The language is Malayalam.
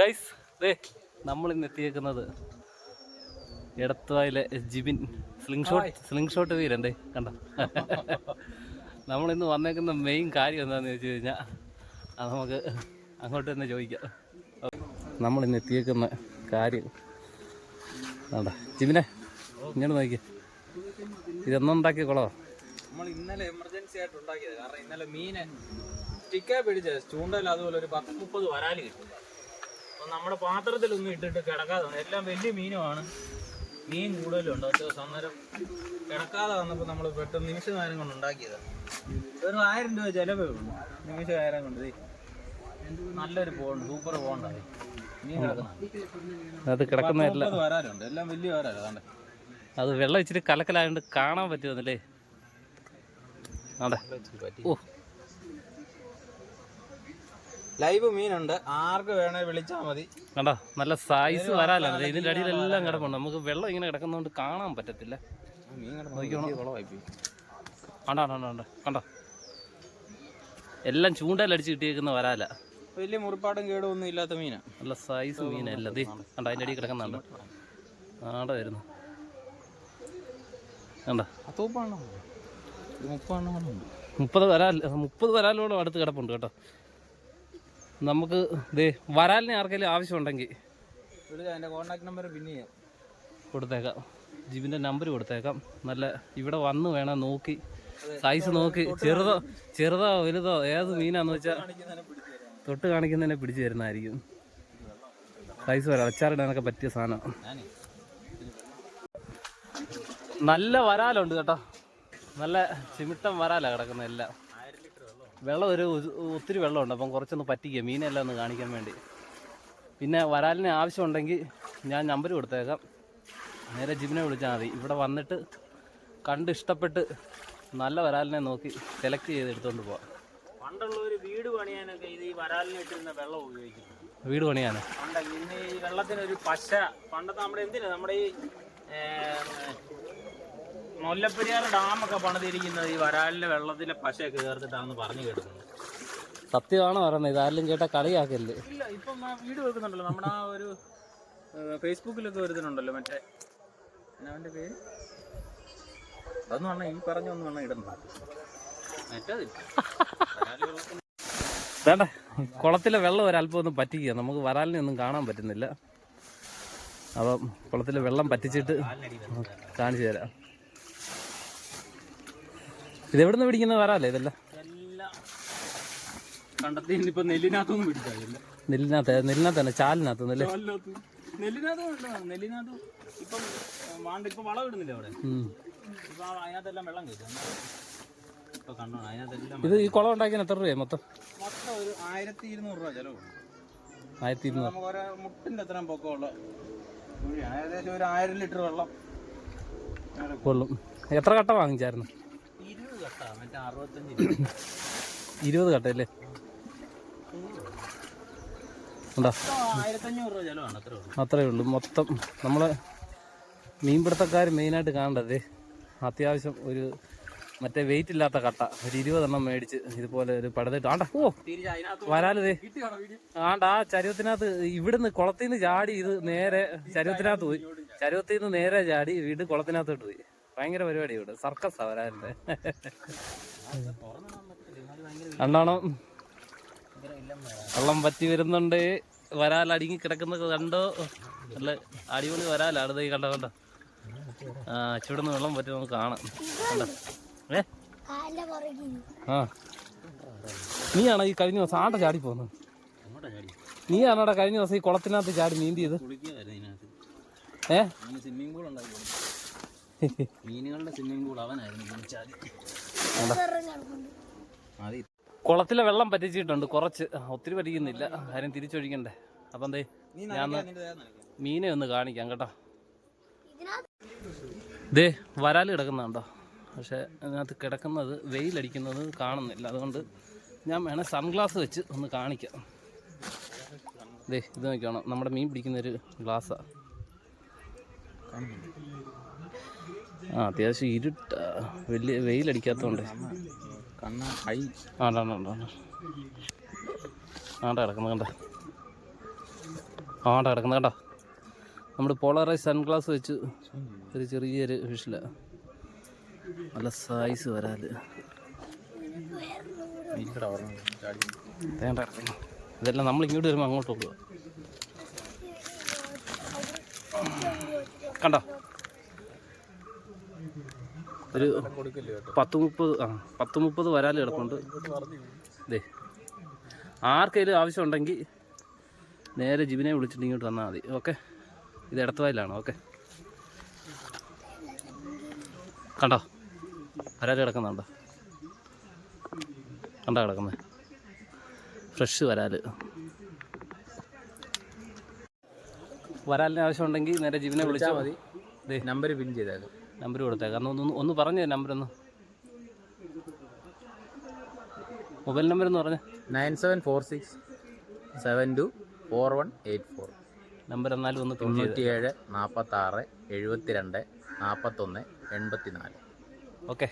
ഗൈസ് ദേ നമ്മൾ ഇന്ന് എത്തിയേക്കുന്നത് എടത്തുവായിലെ Jibin sling shot sling shot വീരണ്ടേ കണ്ട? നമ്മൾ ഇന്ന് വന്നേക്കുന്ന മെയിൻ കാര്യം എന്താണെന്ന് ചോദിച്ചു കഴിഞ്ഞാൽ അത് നമുക്ക് അങ്ങോട്ട് തന്നെ ചോദിക്കാം. നമ്മൾ ഇന്ന് എത്തിയേക്കുന്ന കാര്യം വേണ്ട ജിബിനെ ഇങ്ങോട്ട് നോക്കിയേ. ഇതൊന്നുണ്ടാക്കിയ കുളമോ നമ്മൾ ഇന്നലെ എമർജൻസി ആയിട്ട് ഉണ്ടാക്കിയത്. കാരണം ഇന്നലെ മീന് സ്റ്റിക്കാ പിടിച്ചത്. ചൂണ്ടയിൽ അതുപോലെ ഒരു പത്ത് മുപ്പത് വരാൽ കിട്ടും. അപ്പൊ നമ്മുടെ പാത്രത്തിലൊന്നും ഇട്ടിട്ട് കിടക്കാതെ വന്നു. എല്ലാം വലിയ മീനുമാണ്. മീൻ കൂടുതലുണ്ട്. ദിവസം അന്നേരം കിടക്കാതെ വന്നപ്പോൾ നമ്മൾ പെട്ടെന്ന് നിമിഷ നേരം കൊണ്ട് ഉണ്ടാക്കിയതാണ്. ഒരു ആയിരം രൂപ ചിലവേ ഉള്ളൂ. നിമിഷ നേരം കൊണ്ട് നല്ലൊരു പോണ്ട് സൂപ്പർ പോണ്ടായി മീൻ കിടക്കുന്ന വരാലുണ്ട് എല്ലാം വലിയ വരാറ് അതാണ്ട്. അത് വെള്ളം ഇച്ചിരി കലക്കലായതുകൊണ്ട് കാണാൻ പറ്റുമെന്നല്ലേ അതെ. ഓ ലൈവ് മീനുണ്ട്. ആർക്ക് വേണേ വിളിച്ചാൽ മതി. കണ്ടോ? നല്ല സൈസ് വരാലോ ഇതിന്റെ അടിയിലെല്ലാം കിടപ്പുണ്ട്. നമുക്ക് വെള്ളം ഇങ്ങനെ കിടക്കുന്നതുകൊണ്ട് കാണാൻ പറ്റത്തില്ല. കണ്ടോ കണ്ടോ കണ്ടോ എല്ലാം ചൂണ്ടയിലടിച്ച് കിട്ടിയേക്കുന്ന വരാല. വലിയ മുറിപ്പാടും കേടും ഒന്നും ഇല്ലാത്ത മീനാ. നല്ല സൈസ് മീനല്ല? ദേ കണ്ടോ? അതിന്റെ അടി കിടക്കുന്നുണ്ട്. ആടെ വരുന്നു. കണ്ടോ? മുപ്പത് വരാൽ മുപ്പത് വരാലോളം അടുത്ത് കിടപ്പുണ്ട് കേട്ടോ. നമുക്ക് ദേ വരാലിനെ ആർക്കെങ്കിലും ആവശ്യമുണ്ടെങ്കിൽ വിളിച്ചാ എന്റെ കോൺടാക്ട് നമ്പർ പിന്നെ ചെയ്യാം. കൊടുത്തേക്കാം. ജിബിന്റെ നമ്പർ കൊടുത്തേക്കാം. നല്ല ഇവിടെ വന്ന് വേണം നോക്കി. സൈസ് നോക്കി. ചെറുതോ ചെറുതോ വലുതോ ഏത് മീനാന്ന് വെച്ചാൽ തൊട്ട് കാണിക്കുന്നതിനെ പിടിച്ചു തരുന്നതായിരിക്കും. സൈസ് വരാം. അച്ചാറിടാനൊക്കെ പറ്റിയ സാധനം. നല്ല വരാലുണ്ട് കേട്ടോ. നല്ല ചിമിട്ടം വരാലാണ് കിടക്കുന്ന എല്ലാം. വെള്ളം ഒരു ഒത്തിരി വെള്ളമുണ്ട്. അപ്പം കുറച്ചൊന്ന് പറ്റിക്കുക മീനെല്ലാം ഒന്ന് കാണിക്കാൻ വേണ്ടി. പിന്നെ വരാലിന് ആവശ്യമുണ്ടെങ്കിൽ ഞാൻ നമ്പർ കൊടുത്തേക്കാം. നേരെ ജിബിനെ വിളിച്ചാൽ മതി. ഇവിടെ വന്നിട്ട് കണ്ട് ഇഷ്ടപ്പെട്ട് നല്ല വരാലിനെ നോക്കി സെലക്ട് ചെയ്ത് എടുത്തുകൊണ്ട് പോവാം. ഒരു വീട് പണിയാനൊക്കെ ഇത് ഈ വരാലിന് ഇട്ടിരുന്ന വെള്ളം ഉപയോഗിക്കും വീട് പണിയാണ് പണ്ട് ഇന്ന് ഈ വെള്ളത്തിനൊരു പശ പണ്ടത്തെ നമ്മുടെ എന്തിനാ? നമ്മുടെ ഈ മുല്ലപ്പെരിയാർ ഡാമൊക്കെ പണിതിരിക്കുന്നത് ഈ വരാലിലെ വെള്ളത്തിലെ പശയൊക്കെ ചേർത്തിട്ടാണെന്ന് പറഞ്ഞു കേട്ടിട്ടുണ്ട്. സത്യമാണ് പറയുന്നത്. ഇതാരെങ്കിലും കേട്ടാ കളിയാക്കല്ലേ? ഇല്ല ഇപ്പം വീട് വെക്കുന്നുണ്ടല്ലോ നമ്മുടെ ആ ഒരു ഫേസ്ബുക്കിലൊക്കെ വരുന്നുണ്ടല്ലോ മറ്റേ എന്നാ പേര്? അതൊന്നും പറഞ്ഞാൽ ഈ പറഞ്ഞൊന്നും പറഞ്ഞാൽ ഇടുന്നു മറ്റേതില്ല വേണ്ട? കുളത്തിലെ വെള്ളം ഒരല്പം ഒന്നും പറ്റിക്കുക. നമുക്ക് വരാലിനൊന്നും കാണാൻ പറ്റുന്നില്ല. അപ്പം കുളത്തിലെ വെള്ളം പറ്റിച്ചിട്ട് കാണിച്ചു തരാം. ഇതെവിടുന്ന് പിടിക്കുന്ന വരാല്ലേ ഇതെല്ലാം? കണ്ടെത്തി ഇപ്പൊ നെല്ലിനകത്തൊന്നും നെല്ലിനകത്ത് നെല്ലിനകത്ത് തന്നെ ചാലിനകത്ത്. നിന്നല്ലേ നെല്ലിനകത്തും ഉണ്ട് നെല്ലിനകത്തും ഇപ്പം വാണ്ട് ഇപ്പൊ വളം ഇടുന്നില്ല അവിടെ. ഇപ്പൊ അതിനകത്തെല്ലാം വെള്ളം കയറ്റും. ഇത് ഈ കുളം ഉണ്ടാക്കിയാൽ എത്ര രൂപയാണ് മൊത്തം? മൊത്തം ഒരു ആയിരത്തി ഇരുന്നൂറ് രൂപ ചെലവുണ്ട് ആയിരത്തി ഇരുന്നൂറ് നമുക്ക് ഒരു മുട്ടിന്റെ അത്രയും പൊക്കമുള്ള ഏകദേശം ഒരു ആയിരം ലിറ്റർ വെള്ളം. കൊള്ളും. എത്ര കട്ട വാങ്ങിച്ചായിരുന്നു? ഇരുപത് കട്ടയല്ലേ? ഉണ്ടോ? അത്രേ ഉള്ളൂ. മൊത്തം നമ്മളെ മീൻപിടുത്തക്കാർ മെയിനായിട്ട് കാണേണ്ടത് അത്യാവശ്യം ഒരു മറ്റേ വെയിറ്റ് ഇല്ലാത്ത കട്ട. ഒരു ഇരുപതെണ്ണം മേടിച്ച് ഇതുപോലെ ഒരു പടതിട്ട് ആണ്ട. ഓ വരാലതേ ആണ്ട ആ ചരുവത്തിനകത്ത് ഇവിടുന്ന് കുളത്തിൽ നിന്ന് ചാടി ഇത് നേരെ ചരുവത്തിനകത്ത് പോയി. ചരുവത്തിൽ നിന്ന് നേരെ ചാടി വീട് കുളത്തിനകത്തോട്ട് പോയി. ഭയങ്കര പരിപാടി ഇവിടെ. സർക്കസ് അവരാന്റെ എന്താണോ വെള്ളം പറ്റി വരുന്നുണ്ട്. വരാൽ അടുങ്ങി കിടക്കുന്ന കണ്ടോ? നല്ല അടിപൊളി വരാലാണ് ദേ കണ്ടോ കണ്ടോ? ആ ചുടുന്ന് വെള്ളം പറ്റി നമുക്ക് കാണാം. കണ്ടോ? ഏ? ആ. നീയാണോ ഈ കഴിഞ്ഞ ദിവസം ആട്ട ചാടി പോകുന്നത് നീയാണോടാ കഴിഞ്ഞ ദിവസം ഈ കുളത്തിനകത്ത് ചാടി നീന്തിയത്? ഏ? സ്വിമ്മിംഗ് പൂൾ ഉണ്ടാക്കി മീനുകളുടെ സ്വിമ്മിംഗ് പൂൾ അവനായിരുന്നു കുളത്തിലെ വെള്ളം പറ്റിച്ചിട്ടുണ്ട്. കുറച്ച്. ഒത്തിരി പറ്റിക്കുന്നില്ല. ആരും തിരിച്ചൊഴിക്കണ്ടേ. അപ്പം എന്തേ നീ ഞാൻ. മീനെ ഒന്ന് കാണിക്കാം കേട്ടോ. ദേ വരാൽ കിടക്കുന്നുണ്ടോ? പക്ഷെ അതിനകത്ത് കിടക്കുന്നത് വെയിലടിക്കുന്നത് കാണുന്നില്ല. അതുകൊണ്ട് ഞാൻ വേണേൽ സൺഗ്ലാസ് വെച്ച് ഒന്ന് കാണിക്കാം. ദേ ഇത് നോക്കിയാണോ നമ്മുടെ മീൻ പിടിക്കുന്നൊരു ഗ്ലാസ്സാണ് ആ അത്യാവശ്യം ഇരുട്ട. വലിയ വെയിലടിക്കാത്തതുകൊണ്ട് ആണ്ടാ ആണ്ടാ കിടക്കുന്ന കണ്ട? ആണ്ടാ കിടക്കുന്ന കേട്ടോ നമ്മുടെ പോളറൈസ് സൺഗ്ലാസ് വെച്ച് ഒരു ചെറിയൊരു ഫിഷില. നല്ല സൈസ് വരാൽ. ഇതെല്ലാം നമ്മൾ ഇങ്ങോട്ട് വരുമ്പോൾ അങ്ങോട്ട് പോകുക കണ്ടോ? ഒരു പത്ത് മുപ്പത് ആ പത്ത് മുപ്പത് വരാൽ കിടപ്പുണ്ട്. അതെ ആർക്കെങ്കിലും ആവശ്യമുണ്ടെങ്കിൽ നേരെ ജിബിനെ വിളിച്ചിട്ട് ഇങ്ങോട്ട് വന്നാൽ മതി. ഓക്കെ? ഇത് ഇടത്തുവായിലാണ് ഓക്കെ? കണ്ടോ? വരാൽ കിടക്കുന്നുണ്ടോ. കണ്ടോ കിടക്കുന്നത് ഫ്രഷ് വരാൽ വരാലിന് ആവശ്യമുണ്ടെങ്കിൽ നേരെ ജീവനെ വിളിച്ചാൽ മതി. ദേ നമ്പർ പിൻ ചെയ്തേക്കാം നമ്പർ കൊടുത്തേക്കാം ഒന്ന് ഒന്ന് ഒന്ന് പറഞ്ഞു നമ്പർ ഒന്ന് മൊബൈൽ നമ്പർ എന്ന് പറഞ്ഞു. Nine seven four six seven two four one eight four. Number എന്നാലും ഒന്ന് തൊണ്ണൂറ്റി ഏഴ് തൊണ്ണൂറ്റിയേഴ് നാൽപ്പത്താറ് എഴുപത്തിരണ്ട് നാൽപ്പത്തൊന്ന് എൺപത്തി നാല് ഓക്കെ.